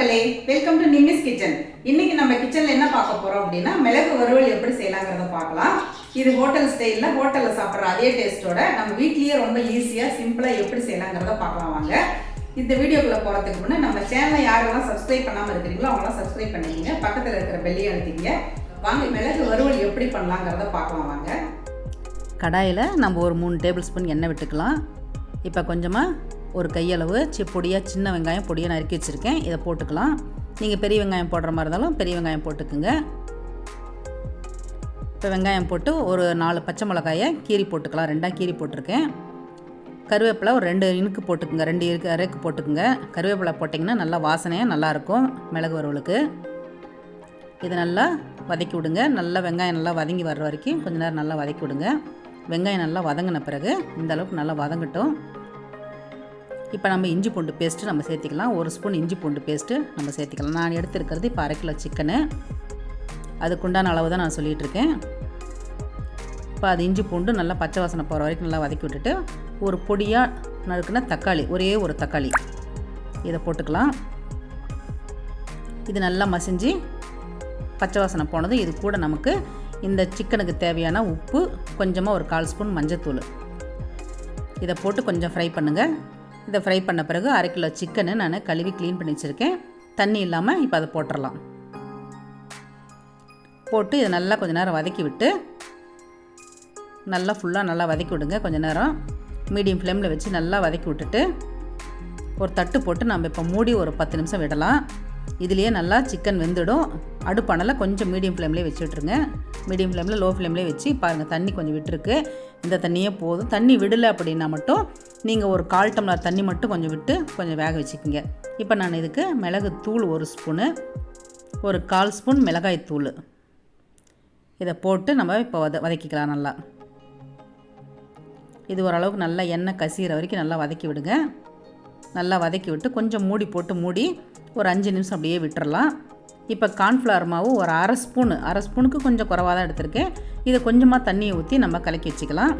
மக்களே welcome to நிமிஸ் kitchen இன்னைக்கு நம்ம கிச்சன்ல என்ன பார்க்க போறோம் அப்படின்னா மிளகு வறுவல் எப்படி செய்யலாங்கிறத பார்க்கலாம். இது ஹோட்டல் ஸ்டைல்ல ஹோட்டல்ல சாப்பிட்ற அதே டேஸ்ட்டோட நம்ம வீட்லயே ரொம்ப ஈஸியா சிம்பிளா எப்படி செய்யலாங்கிறத பார்க்கலாம் வாங்க. இந்த வீடியோக்குள்ள போறதுக்கு முன்னே நம்ம சேனலை யாரெல்லாம் சப்ஸ்கிரைப் பண்ணாம இருக்கிறீங்களோ அவங்களாம் சப்ஸ்கிரைப் பண்ணிக்கங்க. பக்கத்துல இருக்கிற பெல்லையும் அழுத்திங்க வாங்க மிளகு வறுவல் எப்படி பண்ணலாங்கிறத பார்க்கலாம் வாங்க. கடாயில் நம்ம ஒரு மூணு டேபிள் ஸ்பூன் எண்ணெய் விட்டுக்கலாம். இப்போ கொஞ்சமாக ஒரு கையளவு சி பொடியாக சின்ன வெங்காயம் பொடியாக நறுக்கி வச்சுருக்கேன். இதை போட்டுக்கலாம். நீங்கள் பெரிய வெங்காயம் போடுற மாதிரி இருந்தாலும் பெரிய வெங்காயம் போட்டுக்குங்க. இப்போ வெங்காயம் போட்டு ஒரு நாலு பச்சை மிளகாயை கீரி போட்டுக்கலாம். ரெண்டாக கீரி போட்டிருக்கேன். கருவேப்பிலை ஒரு ரெண்டு இனுக்கு போட்டுக்குங்க. ரெண்டு இருக்கு அரைக்கு போட்டுக்குங்க. கருவேப்பிலை போட்டிங்கன்னா நல்லா வாசனையாக நல்லாயிருக்கும் மிளகு வறுவலுக்கு. இதை நல்லா வதக்கி விடுங்க. நல்லா வெங்காயம் நல்லா வதங்கி வர்ற வரைக்கும் கொஞ்ச நேரம் நல்லா வதக்கி விடுங்க. வெங்காயம் நல்லா வதங்கின பிறகு இந்த அளவுக்கு நல்லா வதங்கட்டும். இப்போ நம்ம இஞ்சி பூண்டு பேஸ்ட்டு நம்ம சேர்த்திக்கலாம். ஒரு ஸ்பூன் இஞ்சி பூண்டு பேஸ்ட்டு நம்ம சேர்த்திக்கலாம். நான் எடுத்துருக்கிறது இப்போ அரை கிலோ சிக்கனு. அதுக்குண்டான அளவு தான் நான் சொல்லிகிட்ருக்கேன் இப்போ அது இஞ்சி பூண்டு நல்லா பச்சை வாசனை போகிற வரைக்கும் நல்லா வதக்கி விட்டுட்டு ஒரு பொடியாக நறுக்குன தக்காளி ஒரே ஒரு தக்காளி. இதை போட்டுக்கலாம். இது நல்லா மசிஞ்சு பச்சை வாசனை போனது. இது கூட நமக்கு இந்த சிக்கனுக்கு தேவையான உப்பு கொஞ்சமாக ஒரு கால் ஸ்பூன் மஞ்சத்தூள். இதை போட்டு கொஞ்சம் ஃப்ரை பண்ணுங்கள் இதை ஃப்ரை பண்ண பிறகு அரை கிலோ சிக்கனை நான் கழுவி க்ளீன் பண்ணி வச்சுருக்கேன். தண்ணி இல்லாமல் இப்போ அதை போட்டுடலாம் போட்டு இதை நல்லா கொஞ்சம் நேரம் வதக்கி விட்டு நல்லா ஃபுல்லாக நல்லா வதக்கி விடுங்க. கொஞ்சம் நேரம் மீடியம் ஃப்ளேமில் வச்சு நல்லா வதக்கி விட்டுட்டு ஒரு தட்டு போட்டு நம்ம இப்போ மூடி ஒரு பத்து நிமிஷம் விடலாம். இதுலேயே நல்லா சிக்கன் வெந்துடும். அடுப்பானலாம் கொஞ்சம் மீடியம் ஃப்ளேம்லேயே வச்சு விட்ருங்க மீடியம் ஃப்ளேமில் லோ ஃப்ளேம்லேயே வச்சு பாருங்கள் தண்ணி கொஞ்சம் விட்டுருக்கு. இந்த தண்ணியே போதும். தண்ணி விடலை அப்படின்னா மட்டும் நீங்கள் ஒரு கால் டம்ளர் தண்ணி மட்டும் கொஞ்சம் விட்டு கொஞ்சம் வேக வச்சுக்கிங்க. இப்போ நான் இதுக்கு மிளகு தூள் ஒரு ஸ்பூனு ஒரு கால் ஸ்பூன் மிளகாய் தூள் இதை போட்டு நம்ம இப்போ வத வதக்கிக்கலாம் நல்லா. இது ஓரளவுக்கு நல்லா எண்ணெய் கசிகிற வரைக்கும் நல்லா வதக்கி விடுங்க. நல்லா வதக்கி விட்டு கொஞ்சம் மூடி போட்டு மூடி ஒரு அஞ்சு நிமிஷம் அப்படியே விட்டுறலாம். இப்போ கார்ன்ஃப்ளவர் மாவு ஒரு அரை ஸ்பூனு அரை ஸ்பூனுக்கு கொஞ்சம் குறவாக தான் எடுத்திருக்கேன். இதை கொஞ்சமாக தண்ணியை ஊற்றி நம்ம கலக்கி வச்சுக்கலாம்.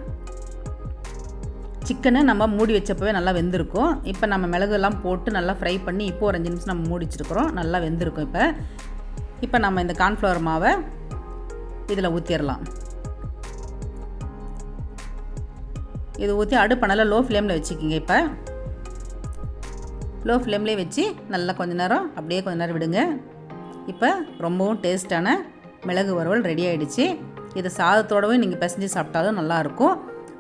சிக்கனை நம்ம மூடி வச்சப்பவே நல்லா வெந்திருக்கும். இப்போ நம்ம மிளகுலாம் போட்டு நல்லா ஃப்ரை பண்ணி இப்போ ஒரு அஞ்சு நிமிஷம் நம்ம மூடி வச்சுருக்குறோம். நல்லா வெந்திருக்கும் இப்போ. இப்போ நம்ம இந்த கார்ன்ஃப்ளவர் மாவை இதில் ஊற்றிடலாம் இது ஊற்றி அடுப்பணல லோ ஃப்ளேமில் வச்சுக்கிங்க இப்போ. லோ ஃப்ளேம்லேயே வச்சு நல்லா கொஞ்ச நேரம் அப்படியே கொஞ்ச நேரம் விடுங்க. இப்போ ரொம்பவும் டேஸ்ட்டான மிளகு வறுவல் ரெடி ஆகிடுச்சு இது சாதத்தோடவும் நீங்கள் பிசைஞ்சு சாப்பிட்டாலும் நல்லாயிருக்கும்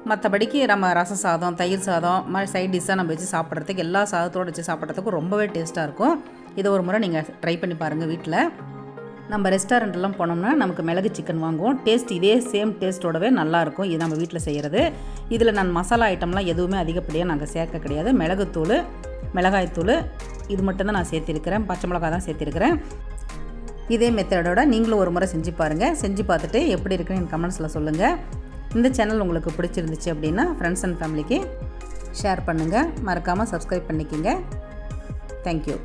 மற்றபடிக்கு நம்ம ரசம் சாதம் தயிர் சாதம் மாதிரி சைட் டிஷ்ஷாக நம்ம வச்சு சாப்பிட்றதுக்கு எல்லா சாதத்தோடு வச்சு சாப்பிட்றதுக்கும் ரொம்பவே டேஸ்ட்டாக இருக்கும். இதை ஒரு முறை நீங்கள் ட்ரை பண்ணி பாருங்கள் வீட்டில் நம்ம ரெஸ்டாரண்ட்லாம் போனோம்னா நமக்கு மிளகு சிக்கன் வாங்குவோம். டேஸ்ட் இதே சேம் டேஸ்ட்டோடவே நல்லாயிருக்கும் இது நம்ம வீட்டில் செய்கிறது இதில் நான் மசாலா ஐட்டம்லாம் எதுவுமே அதிகப்படியாக நாங்கள் சேர்க்க கிடையாது. மிளகுத்தூள் மிளகாய்த்தூள் இது மட்டும்தான் நான் சேர்த்திருக்கிறேன். பச்சை மிளகாய் தான் சேர்த்திருக்கிறேன். இதே மெத்தடோட நீங்களும் ஒரு முறை செஞ்சு பாருங்கள் செஞ்சு பார்த்துட்டு எப்படி இருக்குன்னு என் கமெண்ட்ஸில் சொல்லுங்கள் இந்த சேனல் உங்களுக்கு பிடிச்சிருந்துச்சு அப்படின்னா ஃப்ரெண்ட்ஸ் அண்ட் ஃபேமிலிக்கு ஷேர் பண்ணுங்கள் மறக்காமல் சப்ஸ்கிரைப் பண்ணிக்கிங்க. தேங்க்யூ